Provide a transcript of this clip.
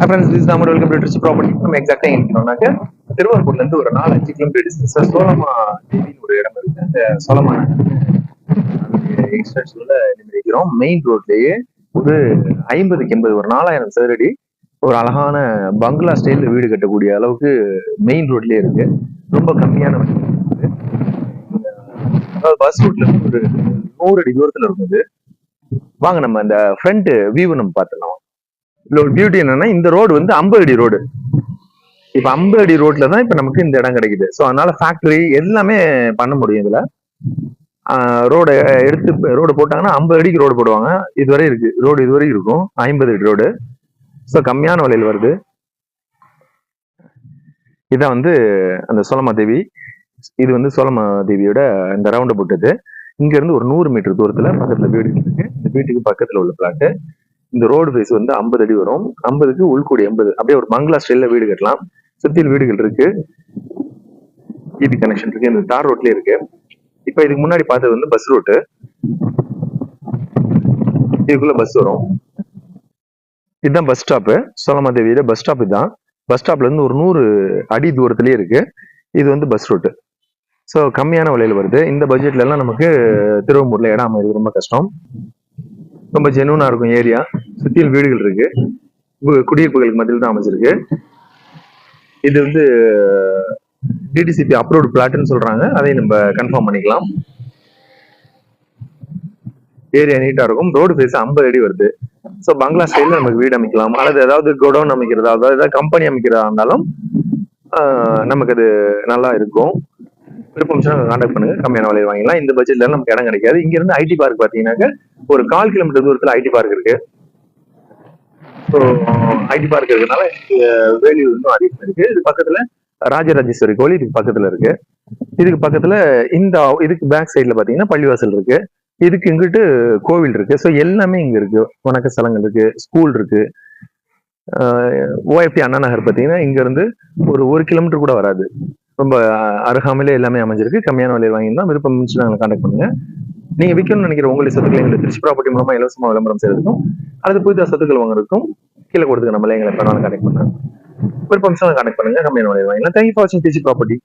Friends is நம்ம welcome to Trichy property நம்ம எக்ஸாக்டா இருக்கணும்னாக்க திருவாரூர்ல இருந்து ஒரு நாலு அஞ்சு கிலோமீட்டர் டிஸ்டன்ஸ் சோலமா தேவின்னு ஒரு இடம் இருக்கு. அந்த சோலமா எக்ஸ்டென்ஷன்ல நிற்கிறோம் மெயின் ரோட்லயே ஒரு ஐம்பதுக்கு எண்பது ஒரு நாலாயிரம் சதுரடி ஒரு அழகான பங்களா ஸ்டைல்ல வீடு கட்டக்கூடிய அளவுக்கு மெயின் ரோட்லயே இருக்கு. ரொம்ப கம்மியான அதாவது பஸ் ரூட்ல இருந்து ஒரு நூறு அடி தூரத்துல இருக்குது வாங்க நம்ம அந்த ஃப்ரண்ட் வியூ நம்ம பார்த்துக்கலாம் இதுல ஒரு பியூட்டி என்னன்னா இந்த ரோடு வந்து ஐம்பது அடி ரோடு இப்ப ஐம்பது அடி ரோட்ல தான் இப்ப நமக்கு இந்த இடம் கிடைக்குது. ஸோ அதனால ஃபேக்டரி எல்லாமே பண்ண முடியும் இதுல. ரோடு எடுத்து ரோடு போட்டாங்கன்னா ஐம்பது அடிக்கு ரோடு போடுவாங்க. இதுவரை இருக்கு. ரோடு இதுவரை இருக்கும். ஐம்பது அடி ரோடு ஸோ கம்மியான விலையில் வருது. இதான் வந்து அந்த சோலமா தேவி. இது வந்து சோலமா தேவியோட இந்த ரவுண்டை போட்டது. இங்க இருந்து ஒரு நூறு மீட்டர் தூரத்துல பக்கத்துல வீடு இருக்கு. இந்த வீட்டுக்கு பக்கத்துல உள்ள பிளாட்டு இந்த ரோடு ஃபேஸ் வந்து ஐம்பது அடி வரும். ஐம்பதுக்கு உள்கூடி எண்பது அப்படியே ஒரு பங்களா ஸ்டைல்ல வீடு கட்டலாம். சுத்தியில் வீடுகள் இருக்கு. இது கனெக்ஷன் இருக்கு. இந்த தார் ரோட்லயே இருக்கு. இப்போ இதுக்கு முன்னாடி பார்த்தது வந்து பஸ் ரூட்டு இதுக்குள்ள பஸ் வரும். இதுதான் பஸ் ஸ்டாப்பு சோலமாதேவியில பஸ் ஸ்டாப் இதுதான். பஸ் ஸ்டாப்ல இருந்து ஒரு நூறு அடி தூரத்திலேயே இருக்கு. இது வந்து பஸ் ரூட்டு ஸோ கம்மியான விலையில வருது. இந்த பட்ஜெட்ல எல்லாம் நமக்கு திருவம்பூர்ல இடம் அமைகிறது ரொம்ப கஷ்டம். ரொம்ப ஜெனூனா இருக்கும் ஏரியா சுத்தியில் வீடுகள் இருக்கு. குடியிருப்புகளுக்கு மத்தியில் தான் அமைச்சிருக்கு இது வந்து டிடிசிபி அப்ரூவ்டு பிளாட்னு சொல்றாங்க. அதை நம்ம கன்ஃபார்ம் பண்ணிக்கலாம். ஏரியா நீட்டா இருக்கும். ரோடு ஃபேஸ் ஐம்பது அடி வருது. ஸோ பங்களா ஸ்டைல நமக்கு வீடு அமைக்கலாம். அல்லது ஏதாவது கோடவுன் அமைக்கிறதா அதாவது ஏதாவது கம்பெனி அமைக்கிறதா இருந்தாலும் நமக்கு அது நல்லா இருக்கும். விருப்பம் கான்டாக்ட் பண்ணுங்க. கம்மியான விலையை வாங்கிக்கலாம். இந்த பட்ஜெட்ல நமக்கு இடம் கிடைக்காது. இங்க இருந்து ஐடி பார்க் பாத்தீங்கன்னாக்க ஒரு கால் கிலோமீட்டர் தூரத்துல ஐடி பார்க் இருக்கு. ஸோ ஐடி பார்க் இருக்கிறதுனால வேல்யூ இன்னும் அதிகமாக இருக்கு. இது பக்கத்துல ராஜராஜேஸ்வரி கோயில் இதுக்கு பக்கத்துல இருக்கு. இதுக்கு பக்கத்துல இந்த இதுக்கு பேக் சைடுல பாத்தீங்கன்னா பள்ளிவாசல் இருக்கு. இதுக்கு இங்கிட்டு கோவில் இருக்கு. ஸோ எல்லாமே இங்க இருக்கு. வணக்க ஸ்தலங்கள் இருக்கு. ஸ்கூல் இருக்கு ஓஎஃப்டி அண்ணா நகர் பாத்தீங்கன்னா இங்க இருந்து ஒரு ஒரு கிலோமீட்டர் கூட வராது. ரொம்ப அருகாமையிலே எல்லாமே அமைஞ்சிருக்கு. கம்மியான விலையில் வாங்கியிருந்தா விருப்பம் இருந்துச்சுன்னா கான்டாக்ட் பண்ணுங்க. நீங்க விற்கணும்னு நினைக்கிற உங்களுடைய சொத்துக்களை எங்களுக்கு திருச்சி ப்ராப்பர்ட்டி மூலமா இலவசமாக விளம்பரம் செய்யறதுக்கும் அல்லது புதிதாக சொத்துக்கள் வாங்குறதுக்கும் கீழே கொடுத்துக்க நம்மளே எங்களை எப்ப கனெக்ட் கான்டாக்ட் பண்ணுங்க. விருப்பம் கனெக்ட் பண்ணுங்க. கம்மியான வாங்கிக்கலாம் தேங்க்யூ ஃபார் வாட்சிங் பிசி ப்ராப்பர்ட்டி